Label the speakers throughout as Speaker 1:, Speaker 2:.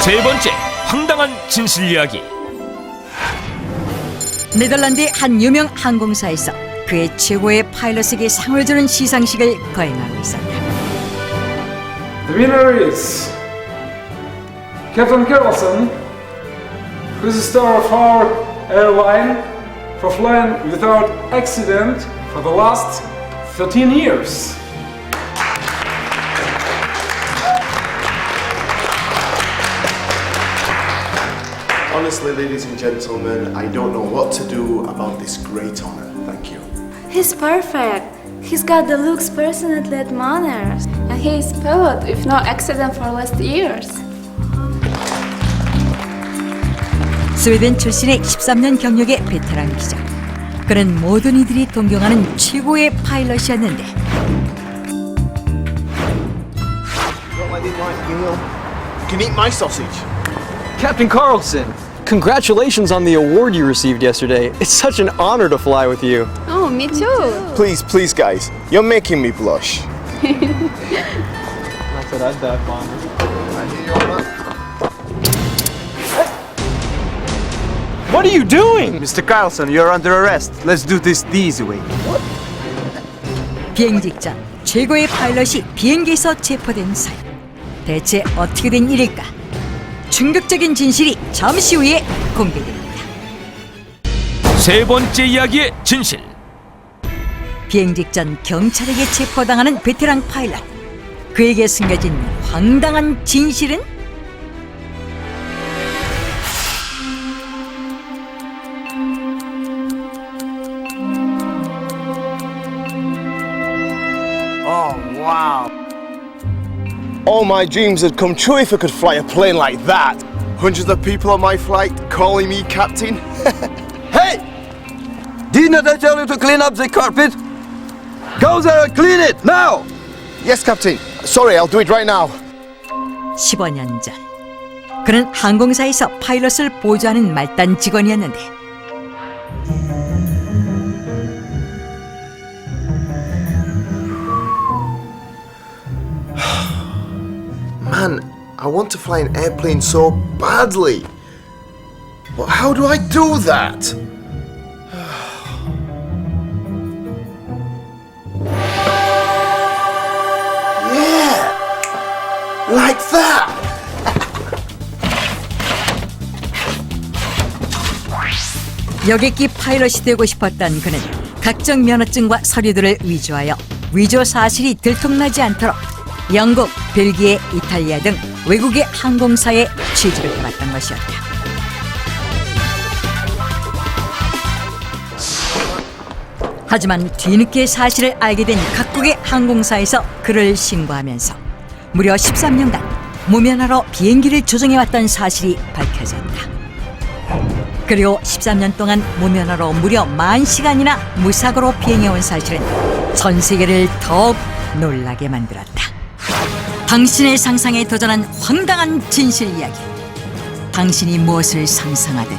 Speaker 1: 세 번째 황당한 진실 이야기
Speaker 2: 네덜란드의 한 유명 항공사에서 그의 최고의 파일럿에게 상을 주는 시상식을 거행하고 있었다.
Speaker 3: The winner is Captain Carlson, who's the star of our airline for flying without accident for the last 13 years.
Speaker 4: Honestly, ladies and gentlemen, I don't know what to do about this great honor. Thank you.
Speaker 5: He's perfect. He's got the looks, personality, and manners. And he is pilot with no accident for last years.
Speaker 2: 스웨덴 출신의 13년 경력의 베테랑 기자. 그는 모든 이들이 동경하는 최고의 파일럿이었는데
Speaker 4: Don't let him like you. You can eat my sausage.
Speaker 6: Captain Carlson, congratulations on the award you received yesterday. It's such an honor to fly with you.
Speaker 5: Oh, me too.
Speaker 4: Please, please, guys, you're making me blush.
Speaker 6: Not that I'd dive bomber. What are you doing?
Speaker 7: Mr. Carlson, you're under arrest. Let's do this the easy way.
Speaker 2: 비행 직전 최고의 파일럿이 비행기에서 체포된 사유. 대체 어떻게 된 일일까? 충격적인 진실이 잠시 후에 공개됩니다.
Speaker 1: 세 번째 이야기의 진실
Speaker 2: 비행 직전 경찰에게 체포당하는 베테랑 파일럿. 그에게 숨겨진 황당한 진실은?
Speaker 4: All my dreams would come true if I could fly a plane like that. Hundreds of people on my flight calling me captain.
Speaker 7: Hey! Didn't I tell you to clean up the carpet? Go there and clean it now!
Speaker 4: yes, captain. Sorry, I'll do it right now.
Speaker 2: 15년 전 그는 항공사에서 파일럿을 보조하는 말단 직원이었는데
Speaker 4: I want to fly an airplane so badly. But how do I do that? yeah! Like that!
Speaker 2: 여객기 파일럿이 되고 싶었던 그는 각종 면허증과 서류들을 위조하여 위조 사실이 들통나지 않도록 영국, 벨기에, 이탈리아 등 외국의 항공사에 취직을 해봤던 것이었다. 하지만 뒤늦게 사실을 알게 된 각국의 항공사에서 그를 신고하면서 무려 13년간 무면허로 비행기를 조종해왔던 사실이 밝혀졌다. 그리고 13년 동안 무면허로 무려 만 시간이나 무사고로 비행해온 사실은 전 세계를 더욱 놀라게 만들었다. 당신의 상상에 도전한 황당한 진실 이야기. 당신이 무엇을 상상하든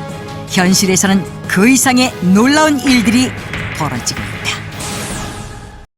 Speaker 2: 현실에서는 그 이상의 놀라운 일들이 벌어지고.